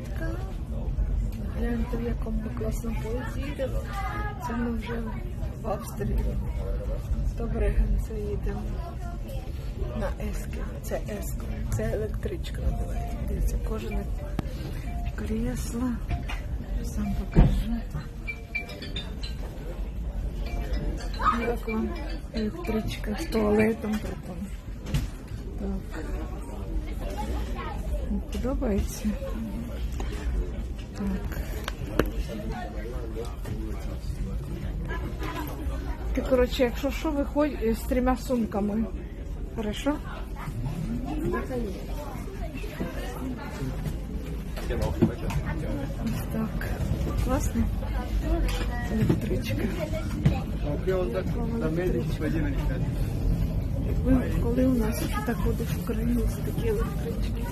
дівчатка. Гляньте, в якому ми класному поїзді. Це ми вже в Австрії. До Брегенця їдемо. На Ескі. Це Еско. Це електричка називається. Дивіться, кожне крісло. Сам покажу. Як вам електричка з туалетом притом. Так. Подобається? Так. Ти, коротше, якщо що, виходь з трьома сумками. Хорошо? Ось так. Класно? Електричка. Ви, коли у нас вже так буде в Україні ось такі електрички.